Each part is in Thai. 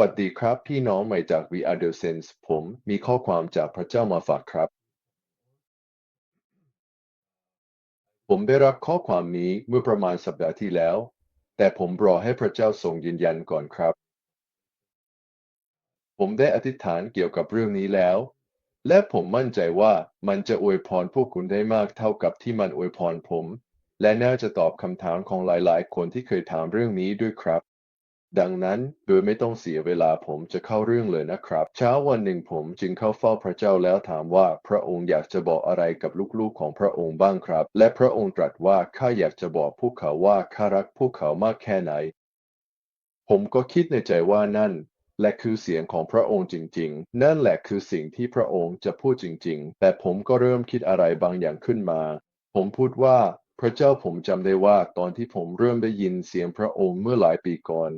วัสดีครับ พี่น้องใหม่จาก We Are The Sense ผมมีข้อความจากพระเจ้ามาฝากครับ ผมได้รับข้อความนี้เมื่อประมาณสัปดาห์ที่แล้ว แต่ผมรอให้พระเจ้าทรงยืนยันก่อนครับ ผมได้อธิษฐานเกี่ยวกับเรื่องนี้แล้ว และผมมั่นใจว่ามันจะอวยพรพวกคุณได้มากเท่ากับที่มันอวยพรผม และน่าจะตอบคำถามของหลายๆ คนที่เคยถามเรื่องนี้ด้วยครับ ดังนั้นโดยไม่ต้องเสียเวลาผมจะเข้าเรื่องเลยนะครับ เช้าวันหนึ่งผมจึงเข้าเฝ้าพระเจ้าแล้วถามว่าพระองค์อยากจะบอกอะไรกับลูกๆของพระองค์บ้างครับ และพระองค์ตรัสว่าข้าอยากจะบอกพวกเขาว่าข้ารักพวกเขามากแค่ไหน ผมก็คิดในใจว่านั่น และคือเสียงของพระองค์จริง ๆ นั่นแหละคือสิ่งที่พระองค์จะพูดจริง ๆ แต่ผมก็เริ่มคิดอะไรบางอย่างขึ้นมา ผมพูดว่าพระเจ้าผมจำได้ว่าตอนที่ผมเริ่มได้ยินเสียงพระองค์เมื่อหลายปีก่อน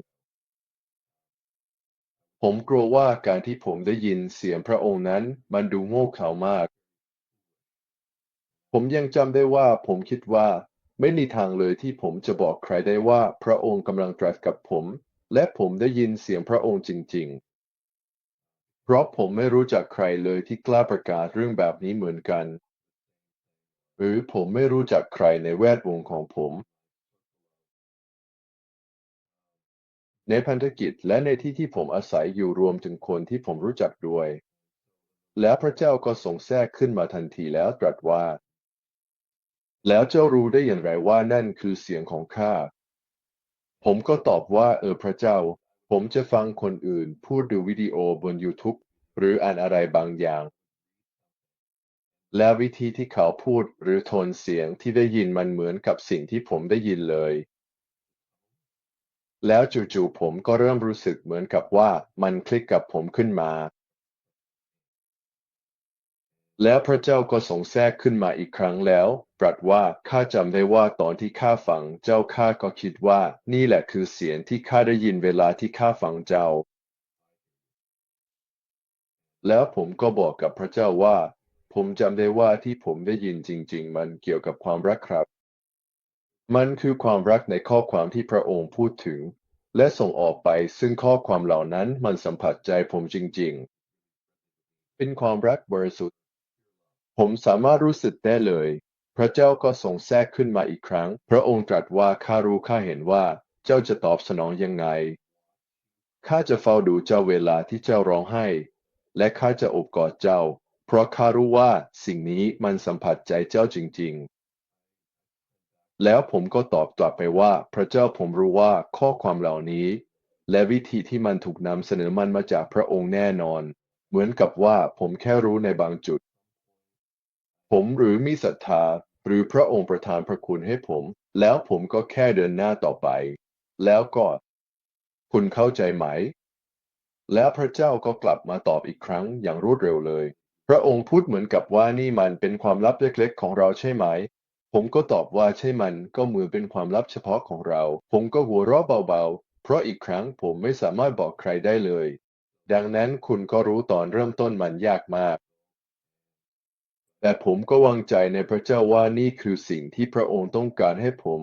ผมกลัวว่าการที่ผมได้ยินเสียงพระองค์นั้นมันดูโง่เขลามาก ผมยังจำได้ว่าผมคิดว่า ไม่มีทางเลยที่ผมจะบอกใครได้ว่าพระองค์กำลังตรัสกับผม และผมได้ยินเสียงพระองค์จริง ๆ เพราะผมไม่รู้จักใครเลยที่กล้าประกาศเรื่องแบบนี้เหมือนกัน หรือผมไม่รู้จักใครในแวดวงของผม ในพันธกิจและในที่ที่ผมอาศัยอยู่รวมถึงคนที่ผมรู้จักด้วย แล้วพระเจ้าก็ทรงแทรกขึ้นมาทันทีแล้วตรัสว่า แล้วเจ้ารู้ได้อย่างไรว่านั่นคือเสียงของข้า ผมก็ตอบว่าเออพระเจ้า ผมจะฟังคนอื่นพูดดูวิดีโอบน YouTube หรืออ่านอะไรบางอย่าง และวิธีที่เขาพูดหรือโทนเสียงที่ได้ยินมันเหมือนกับสิ่งที่ผมได้ยินเลย แล้วจู่ๆผมก็เริ่มรู้สึกเหมือนกับว่ามันคลิกกับผมขึ้นมา แล้วพระเจ้าก็ทรงแทรกขึ้นมาอีกครั้งแล้ว ตรัสว่าข้าจำได้ว่าตอนที่ข้าฟังเจ้าข้าก็คิดว่า นี่แหละคือเสียงที่ข้าได้ยินเวลาที่ข้าฟังเจ้า แล้วผมก็บอกกับพระเจ้าว่า ผมจำได้ว่าที่ผมได้ยินจริง ๆ มันเกี่ยวกับความรักครับ มันคือความรักในข้อความที่พระองค์พูดถึง และส่งออกไปซึ่งข้อความเหล่านั้นมันสัมผัสใจผมจริง ๆ เป็นความรักบริสุทธิ์ ผมสามารถรู้สึกได้เลย พระเจ้าก็ทรงแทรกขึ้นมาอีกครั้ง พระองค์ตรัสว่าข้ารู้ข้าเห็นว่าเจ้าจะตอบสนองยังไงข้าจะเฝ้าดูเจ้าเวลาที่เจ้าร้องไห้ และข้าจะอบกอดเจ้า เพราะข้ารู้ว่าสิ่งนี้มันสัมผัสใจเจ้าจริง ๆ แล้วผมก็ตอบกลับไปว่า พระเจ้าผมรู้ว่าข้อความเหล่านี้ และวิธีที่มันถูกนำเสนอมันมาจากพระองค์แน่นอน เหมือนกับว่าผมแค่รู้ในบางจุด ผมหรือมีศรัทธาหรือพระองค์ประทานพระคุณให้ผม แล้วผมก็แค่เดินหน้าต่อไป แล้วก็ คุณเข้าใจไหม แล้วพระเจ้าก็กลับมาตอบอีกครั้งอย่างรวดเร็วเลย พระองค์พูดเหมือนกับว่านี่มันเป็นความลับเล็กๆของเราใช่ไหม ผมก็ตอบว่าใช่มันก็เหมือนเป็นความลับเฉพาะของเรา ผมก็หัวเราะเบาๆ เพราะอีกครั้งผมไม่สามารถบอกใครได้เลย ดังนั้นคุณก็รู้ตอนเริ่มต้นมันยากมาก แต่ผมก็วางใจในพระเจ้าว่านี่คือสิ่งที่พระองค์ต้องการให้ผม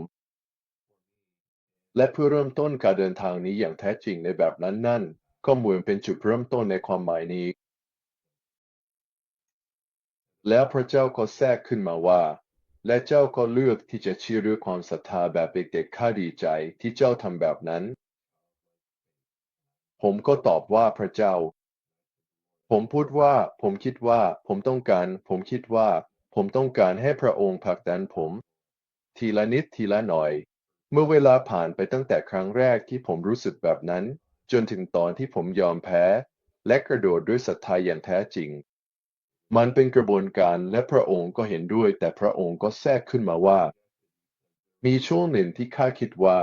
และเพื่อเริ่มต้นการเดินทางนี้อย่างแท้จริงในแบบนั้นนั่นก็เหมือนเป็นจุดเริ่มต้นในความหมายนี้ แล้วพระเจ้าก็แทรกขึ้นมาว่า และเจ้าก็เลือกที่จะเชื่อด้วยความศรัทธาแบบเด็กๆข้าดีใจที่เจ้าทำแบบนั้น ผมก็ตอบว่าพระเจ้า ผมพูดว่า ผมคิดว่า ผมต้องการ ผมคิดว่า ผมต้องการให้พระองค์ผลักดันผม ทีละนิดทีละหน่อย เมื่อเวลาผ่านไปตั้งแต่ครั้งแรกที่ผมรู้สึกแบบนั้น จนถึงตอนที่ผมยอมแพ้ และกระโดดด้วยศรัทธาอย่างแท้จริง มันเป็นกระบวนการและพระองค์ก็เห็นด้วย แต่พระองค์ก็แทรกขึ้นมาว่า มีช่วงหนึ่งที่ข้าคิดว่า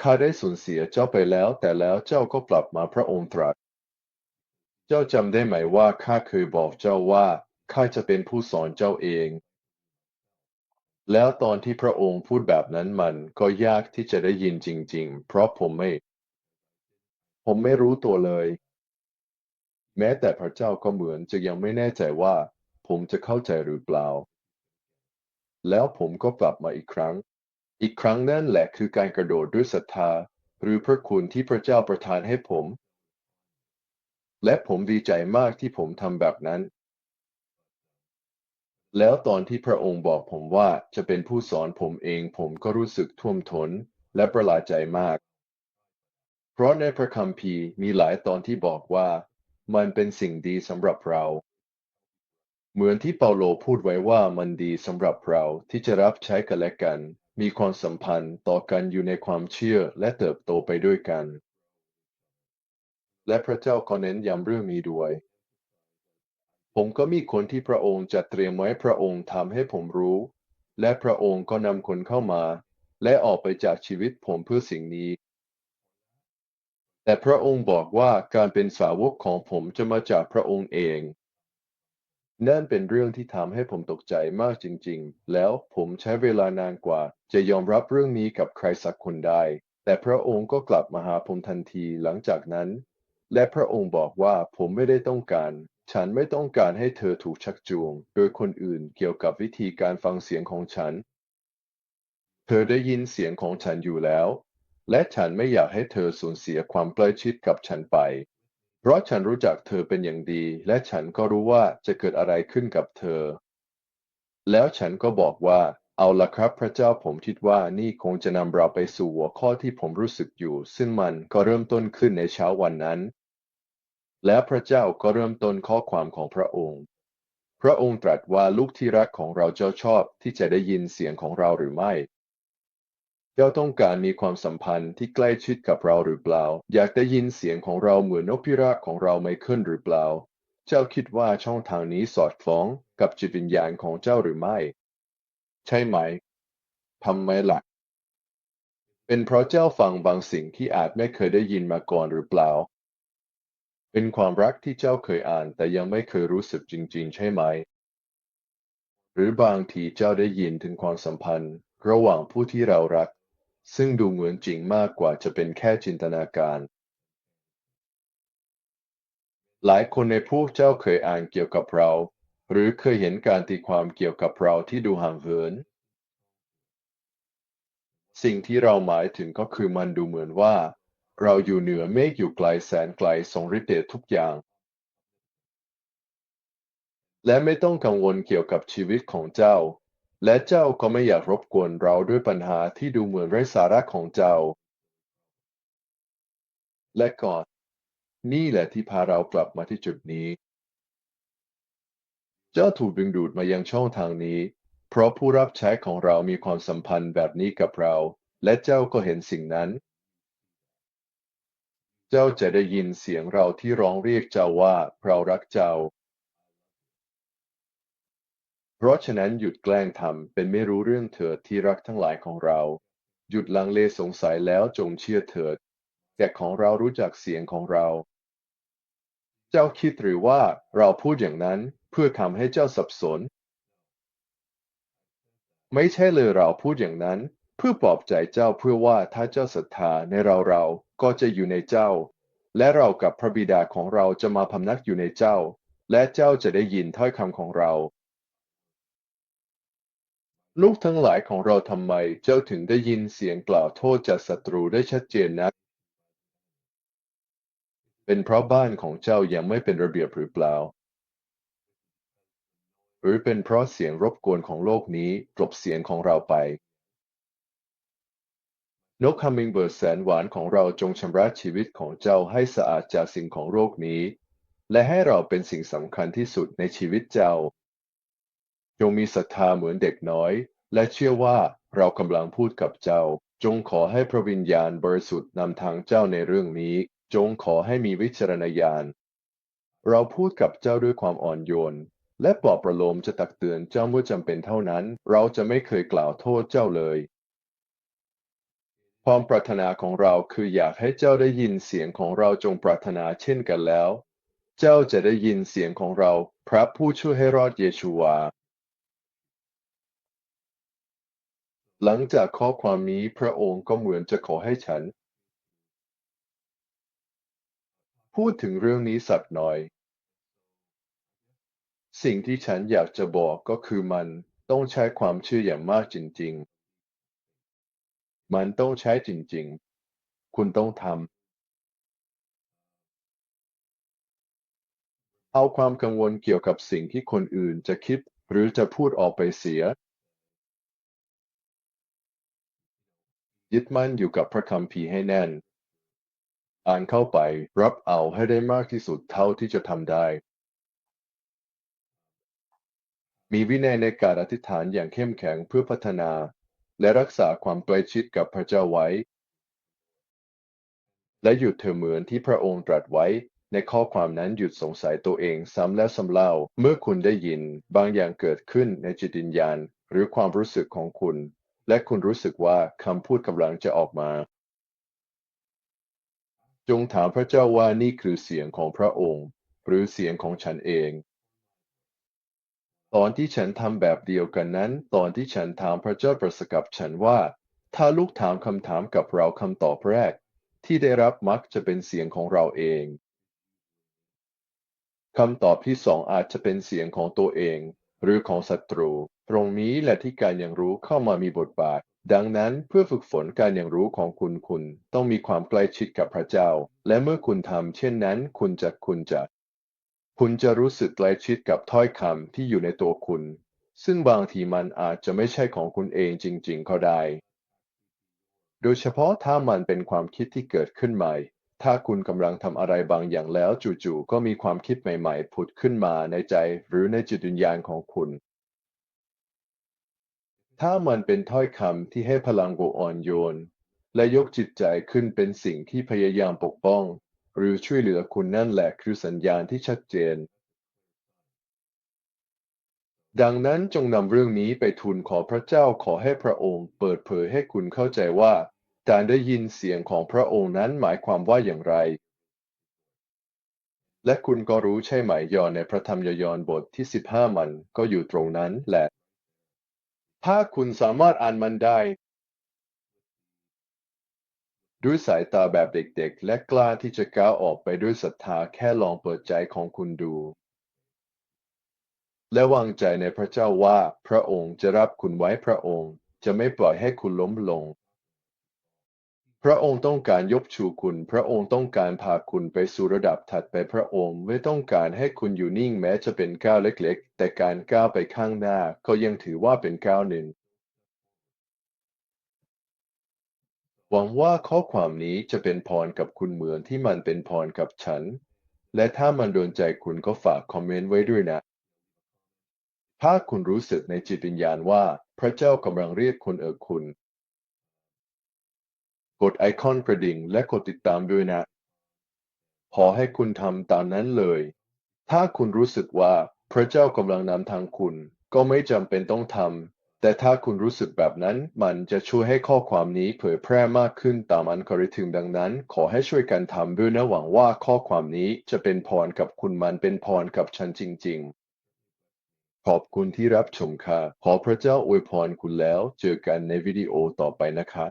ข้าได้สูญเสียเจ้าไปแล้ว แต่แล้วเจ้าก็กลับมาพระองค์ตรัส เจ้าจำได้ไหมว่าข้าเคยบอกเจ้าว่าข้าจะเป็นผู้สอนเจ้าเอง แล้วตอนที่พระองค์พูดแบบนั้นมันก็ยากที่จะได้ยินจริง ๆ เพราะผมไม่ ผมไม่รู้ตัวเลย แม้แต่พระเจ้าก็เหมือนจะยังไม่แน่ใจว่าผมจะเข้าใจหรือเปล่า แล้วผมก็กลับมาอีกครั้ง อีกครั้งนั่นแหละคือการกระโดดด้วยศรัทธา หรือพระคุณที่พระเจ้าประทานให้ผม และผมดีใจมากที่ผมทำแบบนั้น แล้วตอนที่พระองค์บอกผมว่าจะเป็นผู้สอนผมเองผมก็รู้สึกท่วมท้นและประหลาดใจมาก เพราะในพระคัมภีร์มีหลายตอนที่บอกว่า มันเป็นสิ่งดีสำหรับเรา เหมือนที่เปาโลพูดไว้ว่ามันดีสำหรับเราที่จะรับใช้กันและกัน มีความสัมพันธ์ต่อกันอยู่ในความเชื่อและเติบโตไปด้วยกัน และพระเจ้าก็เน้นย้ำเรื่องนี้ด้วย ผมก็มีคนที่พระองค์จัดเตรียมไว้พระองค์ทำให้ผมรู้ และพระองค์ก็นำคนเข้ามา และออกไปจากชีวิตผมเพื่อสิ่งนี้ แต่พระองค์บอกว่าการเป็นสาวกของผมจะมาจากพระองค์เอง นั่นเป็นเรื่องที่ทำให้ผมตกใจมากจริง ๆ แล้วผมใช้เวลานานกว่า จะยอมรับเรื่องนี้กับใครสักคนได้ แต่พระองค์ก็กลับมาหาผมทันทีหลังจากนั้น และพระองค์บอกว่าผมไม่ได้ต้องการ ฉันไม่ต้องการให้เธอถูกชักจูง โดยคนอื่นเกี่ยวกับวิธีการฟังเสียงของฉัน เธอได้ยินเสียงของฉันอยู่แล้ว และฉันไม่อยากให้เธอสูญเสียความใกล้ชิดกับฉันไป เพราะฉันรู้จักเธอเป็นอย่างดี และฉันก็รู้ว่าจะเกิดอะไรขึ้นกับเธอ แล้วฉันก็บอกว่า เอาละครับพระเจ้าผมคิดว่านี่คงจะนำเราไปสู่หัวข้อที่ผมรู้สึกอยู่ ซึ่งมันก็เริ่มต้นขึ้นในเช้าวันนั้น และพระเจ้าก็เริ่มต้นข้อความของพระองค์ พระองค์ตรัสว่าลูกที่รักของเราเจ้าชอบที่จะได้ยินเสียงของเราหรือไม่ เจ้าต้องการมีความสัมพันธ์ที่ใกล้ชิดกับเราหรือเปล่า อยากได้ยินเสียงของเราเหมือนนกพิราบของเราไม่ขึ้นหรือเปล่า เจ้าคิดว่าช่องทางนี้สอดคล้องกับจิตวิญญาณของเจ้าหรือไม่ ใช่ไหมทำไมล่ะเป็นเพราะเจ้าฟังบางสิ่งที่อาจไม่เคยได้ยินมาก่อนหรือเปล่า เป็นความรักที่เจ้าเคยอ่านแต่ยังไม่เคยรู้สึกจริง ๆ ใช่ไหม หรือบางทีเจ้าได้ยินถึงความสัมพันธ์ ระหว่างผู้ที่เรารัก ซึ่งดูเหมือนจริงมากกว่าจะเป็นแค่จินตนาการ หลายคนในพวกเจ้าเคยอ่านเกี่ยวกับเรา หรือเคยเห็นการตีความเกี่ยวกับเราที่ดูห่างเหิน สิ่งที่เราหมายถึงก็คือมันดูเหมือนว่า เราอยู่เหนือเมฆอยู่ไกลแสนไกลทรงฤทธิ์เดชทุกอย่างและไม่ต้องกังวลเกี่ยวกับชีวิตของเจ้า และเจ้าก็ไม่อยากรบกวนเราด้วยปัญหาที่ดูเหมือนไร้สาระของเจ้า และก่อน นี่แหละที่พาเรากลับมาที่จุดนี้ เจ้าถูกดึงดูดมายังช่องทางนี้ เพราะผู้รับใช้ของเรามีความสัมพันธ์แบบนี้กับเรา และเจ้าก็เห็นสิ่งนั้น เจ้าจะได้ยินเสียงเราที่ร้องเรียกเจ้าว่าเรารักเจ้า เพราะฉะนั้นหยุดแกล้งทำเป็นไม่รู้เรื่องเถิดที่รักทั้งหลายของเรา หยุดลังเลสงสัยแล้วจงเชื่อเถิดแก่ของเรารู้จักเสียงของเรา เจ้าคิดหรือว่าเราพูดอย่างนั้นเพื่อทำให้เจ้าสับสน ไม่ใช่เลยเราพูดอย่างนั้น เพื่อปลอบใจเจ้าเพื่อว่าถ้าเจ้าศรัทธาในเราเราก็จะอยู่ในเจ้า และเรากับพระบิดาของเราจะมาพำนักอยู่ในเจ้า และเจ้าจะได้ยินถ้อยคำของเรา ลูกทั้งหลายของเราทำไม เจ้าถึงได้ยินเสียงกล่าวโทษจากศัตรูได้ชัดเจนนัก เป็นเพราะบ้านของเจ้ายังไม่เป็นระเบียบหรือเปล่า หรือเป็นเพราะเสียงรบกวนของโลกนี้กลบเสียงของเราไป นกฮัมมิงเบิร์ดแสนหวานของเราจงชำระชีวิตของเจ้าให้สะอาดจากสิ่งของโลกนี้ และให้เราเป็นสิ่งสำคัญที่สุดในชีวิตเจ้า จงมีศรัทธาเหมือนเด็กน้อย และเชื่อว่าเรากำลังพูดกับเจ้า จงขอให้พระวิญญาณบริสุทธิ์นำทางเจ้าในเรื่องนี้ จงขอให้มีวิจารณญาณ เราพูดกับเจ้าด้วยความอ่อนโยน และปลอบประโลมจะตักเตือนเจ้าเมื่อจำเป็นเท่านั้น เราจะไม่เคยกล่าวโทษเจ้าเลย ความปรารถนาของเราคืออยากให้เจ้าได้ยินเสียงของเราจงปรารถนาเช่นกันแล้ว เจ้าจะได้ยินเสียงของเรา พระผู้ช่วยให้รอดเยชูวา หลังจากข้อความนี้พระองค์ก็เหมือนจะขอให้ฉัน พูดถึงเรื่องนี้สักหน่อย สิ่งที่ฉันอยากจะบอกก็คือมันต้องใช้ความเชื่ออย่างมากจริง ๆ มันต้องใช้จริง ๆ คุณต้องทำเอาความกังวลเกี่ยวกับสิ่งที่คนอื่นจะคิดหรือจะพูดออกไปเสีย ยึดมั่นอยู่กับพระคัมภีร์ให้แน่น อ่านเข้าไปรับเอาให้ได้มากที่สุดเท่าที่จะทำได้ มีวินัยในการอธิษฐานอย่างเข้มแข็งเพื่อพัฒนา และรักษาความใกล้ชิดกับพระเจ้าไว้ และหยุดเธอเหมือนที่พระองค์ตรัสไว้ในข้อความนั้นหยุดสงสัยตัวเองซ้ำแล้วซ้ำเล่า เมื่อคุณได้ยิน บางอย่างเกิดขึ้นในจิตวิญญาณ หรือความรู้สึกของคุณ และคุณรู้สึกว่าคำพูดกำลังจะออกมา จงถามพระเจ้าว่านี่คือเสียงของพระองค์ หรือเสียงของฉันเอง ตอนที่ฉันทำแบบเดียวกันนั้น ตอนที่ฉันถามพระเจ้าประสกับฉันว่า ถ้าลูกถามคำถามกับเราคำตอบแรก ที่ได้รับมักจะเป็นเสียงของเราเองคำตอบที่สองอาจจะเป็นเสียงของตัวเอง หรือของศัตรู ตรงนี้แหละที่การยังรู้เข้ามามีบทบาท ดังนั้นเพื่อฝึกฝนการยังรู้ของคุณคุณ ต้องมีความใกล้ชิดกับพระเจ้า และเมื่อคุณทำเช่นนั้น คุณจะคุณจะ คุณจะรู้สึกใกล้ชิดกับถ้อยคำที่อยู่ในตัวคุณ ซึ่งบางทีมันอาจจะไม่ใช่ของคุณเองจริง ๆ ก็ได้ โดยเฉพาะถ้ามันเป็นความคิดที่เกิดขึ้นใหม่ถ้าคุณกำลังทำอะไรบางอย่างแล้วจู่ๆก็มีความคิดใหม่ๆ ผุดขึ้นมาในใจหรือในจิตวิญญาณของคุณ ถ้ามันเป็นถ้อยคำที่ให้พลังบวกอ่อนโยน และยกจิตใจขึ้นเป็นสิ่งที่พยายามปกป้อง หรือช่วยเหลือคุณนั่นแหละคือสัญญาณที่ชัดเจน ดังนั้นจงนำเรื่องนี้ไปทูลขอพระเจ้าขอให้พระองค์ เปิดเผยให้คุณเข้าใจว่าการได้ยินเสียงของพระองค์นั้นหมายความว่าอย่างไร และคุณก็รู้ใช่ไหมยอนในพระธรรมยอนบทที่ 15 มันก็อยู่ตรงนั้นแหละ ถ้าคุณสามารถอ่านมันได้ ด้วยสายตาแบบเด็กๆ และกล้าที่จะก้าวออกไปด้วยศรัทธาแค่ลองเปิดใจของคุณดู และวางใจในพระเจ้าว่าพระองค์จะรับคุณไว้พระองค์ จะไม่ปล่อยให้คุณล้มลง พระองค์ต้องการยกชูคุณ พระองค์ต้องการพาคุณไปสู่ระดับถัดไปพระองค์ไม่ต้องการให้คุณอยู่นิ่งแม้จะเป็นก้าวเล็กๆ แต่การก้าวไปข้างหน้าก็ยังถือว่าเป็นก้าวหนึ่ง หวังว่าข้อความนี้จะเป็นพรกับคุณเหมือนที่มันเป็นพรกับฉัน และถ้ามันโดนใจคุณก็ฝากคอมเมนต์ไว้ด้วยนะ ถ้าคุณรู้สึกในจิตวิญญาณว่าพระเจ้ากำลังเรียกคุณเอ่ยคุณ กดไอคอนกระดิ่งและกดติดตามด้วยนะ ขอให้คุณทำตามนั้นเลย ถ้าคุณรู้สึกว่าพระเจ้ากำลังนำทางคุณ ก็ไม่จำเป็นต้องทำ แต่ถ้าคุณรู้สึกแบบนั้น มันจะช่วยให้ข้อความนี้เผยแพร่มากขึ้นตามอัลกอริทึมดังนั้น ขอให้ช่วยกันทำด้วยนะหวังว่าข้อความนี้จะเป็นพรกับคุณมันเป็นพรกับฉันจริง ๆขอบคุณที่รับชมค่ะ ขอพระเจ้าอวยพรคุณแล้ว เจอกันในวิดีโอต่อไปนะคะ